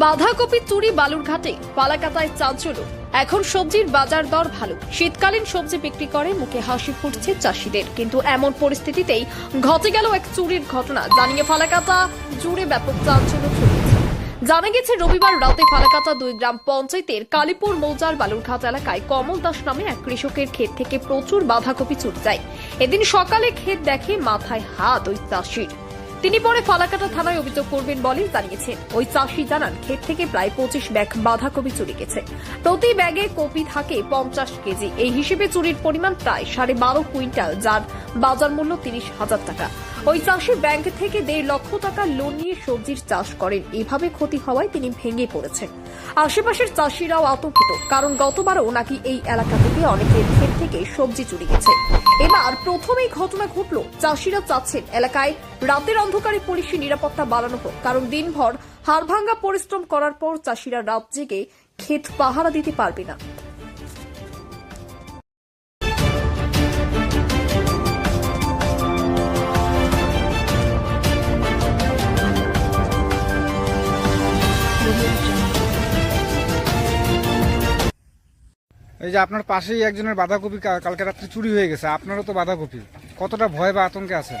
বাঁধাকপি চুরি বালুরঘাটে পালাকাতায় চাঞ্চল্য। এখন সবজির বাজার দর ভালো। শীতকালীন সবজি বিক্রি করে মুখে হাসি ফুটছে চাষিদের। কিন্তু এমন পরিস্থিতিতেই ঘটে গেল এক চুরির ঘটনা। জানিয়ে ফালাকাতা জুড়ে ব্যাপক চাঞ্চল্য জানা গেছে, রবিবার রাতে ফালাকাতা দুই গ্রাম পঞ্চায়েতের কালীপুর মৌজার বালুরঘাট এলাকায় কমল দাস নামে এক কৃষকের ক্ষেত থেকে প্রচুর বাঁধাকপি চুরি যায়। এদিন সকালে ক্ষেত দেখে মাথায় হাত ওই চাষির। তিনি পরে ফালাকাটা থানায় অভিযোগ করবেন বলে জানিয়েছেন। ওই চাষি জানান, ক্ষেত থেকে প্রায় পঁচিশ ব্যাগ বাঁধাকপি চুরি গেছে। প্রতি ব্যাগে কপি থাকে পঞ্চাশ কেজি। এই হিসেবে চুরির পরিমাণ প্রায় সাড়ে বারো কুইন্টাল, যার বাজার মূল্য তিরিশ হাজার টাকা। ওই চাষি ব্যাংক থেকে দেড় লক্ষ টাকা লোন নিয়ে সবজির চাষ করেন। এভাবে ক্ষতি হওয়ায় তিনি ভেঙে পড়েছেন। আশেপাশের চাষিরাও আতঙ্কিত, কারণ গতবারও নাকি এই এলাকা থেকে অনেকের ক্ষেত থেকে সবজি চুরি গেছে। এবার প্রথমেই ঘটনা ঘটল, চাষিরা চাচ্ছেন এলাকায় রাতের অন্ধকারে পুলিশি নিরাপত্তা বাড়ানো হোক, কারণ দিনভর হাড়ভাঙ্গা পরিশ্রম করার পর চাষিরা রাত জেগে ক্ষেত পাহারা দিতে পারবে না। এই যে আপনার পাশেই একজনের বাঁধাকপি কালকে রাত্রে চুরি হয়ে গেছে, আপনারও তো বাঁধাকপি। কতটা ভয় বা আতঙ্কে আছে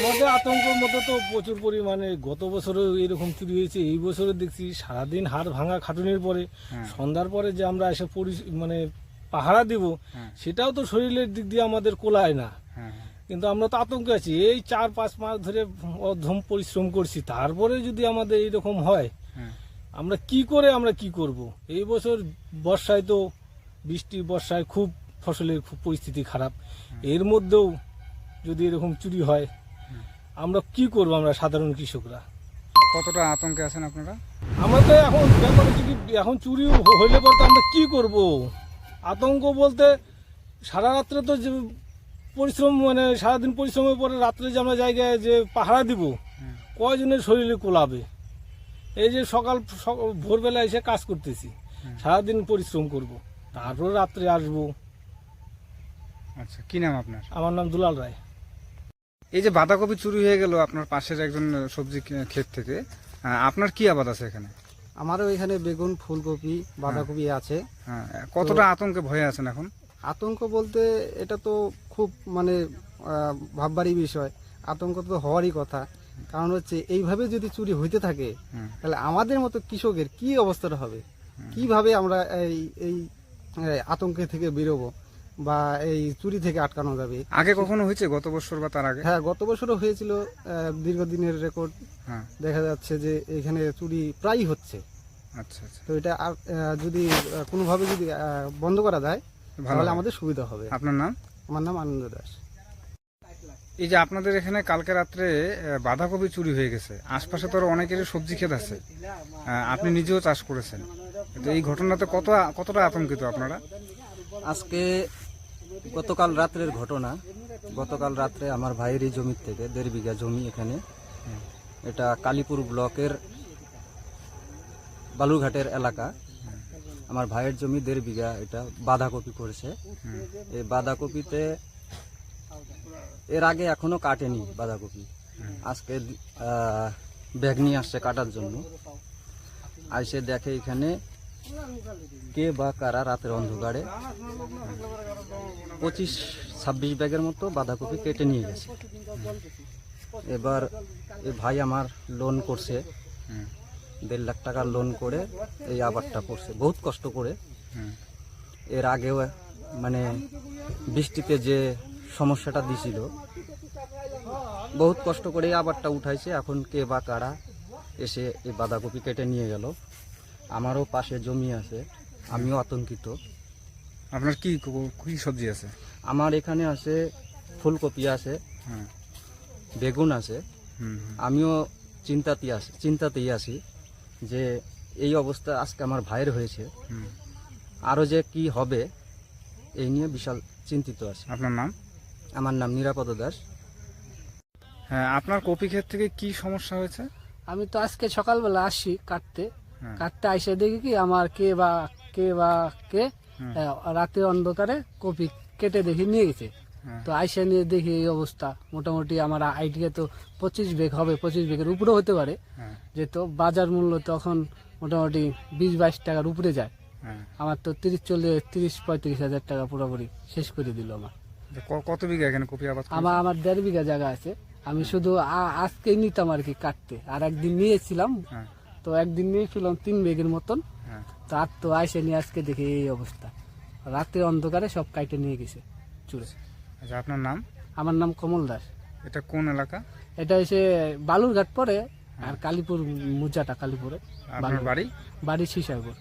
আমাদের আতঙ্কের মতো তো প্রচুর পরিমাণে গত বছরও এরকম চুরি হয়েছে এই বছরে দেখছি সারাদিন হাড় ভাঙা খাটুনির পরে হ্যাঁ। সন্ধ্যার পরে যে আমরা এসে পরি মানে পাহারা দিব হ্যাঁ। সেটাও তো শরীরের দিক দিয়ে আমাদের কোলায় না। হ্যাঁ কিন্তু আমরা তো আতঙ্কে আছি এই চার পাঁচ মাস ধরে অধম পরিশ্রম করছি তারপরে যদি আমাদের এইরকম হ্যাঁ আমরা কি করে আমরা কি করব? এই বছর বর্ষায় তো বৃষ্টি বর্ষায় খুব ফসলের খুব পরিস্থিতি খারাপ। এর মধ্যেও যদি এরকম চুরি হয় আমরা কি করব আমরা সাধারণ কৃষকরা? কতটা আতঙ্কে আছেন আপনারা? আমরা তো এখন ব্যাপার হচ্ছে এখন চুরি হইলে বলতে আমরা কি করব? আতঙ্ক বলতে সারা রাত্রে তো যে পরিশ্রম মানে সারাদিন পরিশ্রমের পরে রাত্রে যে আমরা জায়গায় যে পাহারা দিব কয়জনের শরীরে কোলাবে? এই যে সকাল সক- ভোরবেলা এসে কাজ করতেছি সারাদিন পরিশ্রম করব তারপর রাত্রে আসব। আচ্ছা কি নাম আপনার? আমার নাম দুলাল রায়। এই যে বাঁধাকপি চুরি হয়ে গেল আপনার পাশের একজন সবজি ক্ষেত থেকে আপনার কি আবাদ আছে এখানে? আমারও এখানে বেগুন ফুলকপি বাঁধাকপি আছে। হ্যাঁ কতটা আতঙ্কে ভয়ে আছেন এখন? আতঙ্ক বলতে এটা তো খুব মানে ভাববারই বিষয়। আতঙ্ক তো হওয়ারই কথা। কারণ হচ্ছে এইভাবে যদি চুরি হইতে থাকে তাহলে আমাদের মতো কৃষকের কি অবস্থাটা হবে? কীভাবে আমরা এই এই আতঙ্কে থেকে বেরোবো? বা এই চুরি থেকে আটকানো যাবে। আগে কখনো হয়েছে? গত বছর বা তার আগে? হ্যাঁ গত বছরও হয়েছিল দীর্ঘদিনের রেকর্ড হ্যাঁ। দেখা যাচ্ছে যে এখানে চুরি প্রায়ই হচ্ছে। আচ্ছা আচ্ছা। তো এটা যদি কোনোভাবে যদি বন্ধ করা যায় ভালো তাহলে আমাদের সুবিধা হবে। আপনার নাম? আমার নাম আনন্দ দাস। এই যে আপনাদের এখানে কালকে রাত্রে বাঁধাকপি চুরি হয়ে গেছে। আশপাশে তো আরও অনেকেরই সবজি ক্ষেত আছে। আপনি নিজেও চাষ করেছেন। তো এই ঘটনাতে কত কতটা আতঙ্কিত আপনারা? আজকে গতকাল রাত্রের ঘটনা। গতকাল রাত্রে আমার ভাইয়েরই জমির থেকে দেড় বিঘা জমি এখানে। এটা কালীপুর ব্লকের বালুরঘাটের এলাকা। আমার ভাইয়ের জমি দেড় বিঘা এটা বাঁধাকপি করেছে এই বাঁধাকপিতে এর আগে এখনও কাটেনি বাঁধাকপি। আজকে ব্যাগ নিয়ে আসছে কাটার জন্য। আইসে দেখে এখানে কে বা কারা রাতের অন্ধকারে পঁচিশ, ছাব্বিশ ব্যাগের মতো বাঁধাকপি কেটে নিয়ে গেছে। এবার এ ভাই আমার লোন করছে। দেড় লাখ টাকার লোন করে এই আবারটা করছে। বহুত কষ্ট করে। এর আগেও মানে বৃষ্টিতে যে সমস্যাটা দিছিল, বহুত কষ্ট করে এই আবারটা উঠাইছে। এখন কে বা কারা এসে এই বাঁধাকপি কেটে নিয়ে গেল। আমারও পাশে জমি আছে আমিও আতঙ্কিত। আপনার কি কি সবজি আছে? আমার এখানে আছে ফুলকপি আছে হ্যাঁ। বেগুন আছে হুম হুম। আমিও চিন্তাতেই আছি চিন্তাতেই আছি যে এই অবস্থা আজকে আমার ভাইয়ের হয়েছে। হুম। আরও যে কি হবে এই নিয়ে বিশাল চিন্তিত আছে। আপনার নাম? আমার নাম নিরাপদ দাস। হ্যাঁ আপনার কপি ক্ষেত থেকে কি সমস্যা হয়েছে? আমি তো আজকে সকালবেলা আসি কাটতে। কাটতে আইসে দেখি কি আমার কে বা কে বা কে হুম। রাতের অন্ধকারে কপি কেটে দেখি নিয়ে গেছে। হ্যাঁ। তো আইসে নিয়ে দেখি এই অবস্থা। মোটামুটি আমার আইডিয়া তো পঁচিশ বেগ হবে পঁচিশ বেগের উপরেও হতে পারে। হ্যাঁ। যেহেতু বাজার মূল্য তখন মোটামুটি বিশ বাইশ টাকার উপরে যায়। হ্যাঁ। আমার তো তিরিশ চল্লিশ তিরিশ পঁয়ত্রিশ হাজার টাকা পুরোপুরি শেষ করে দিল আমার। কত বিঘা এখানে কপি আবাদ আমার আমার দেড় বিঘা জায়গা আছে। আমি শুধু আজকেই নিতাম আর কি কাটতে। আর একদিন নিয়েছিলাম। হ্যাঁ। তো একদিন নিয়ে ফিলাম তিন বেগের মতন। তার তো আইসে নিয়ে আজকে দেখে এই অবস্থা। রাতের অন্ধকারে সব কাইটে নিয়ে গেছে চুরে। আচ্ছা আপনার নাম? আমার নাম কমল দাস। এটা কোন এলাকা? এটা এসে বালুরঘাট পরে আর কালীপুর মুজাটা কালীপুরে। বাড়ি? বাড়ি শিশাগর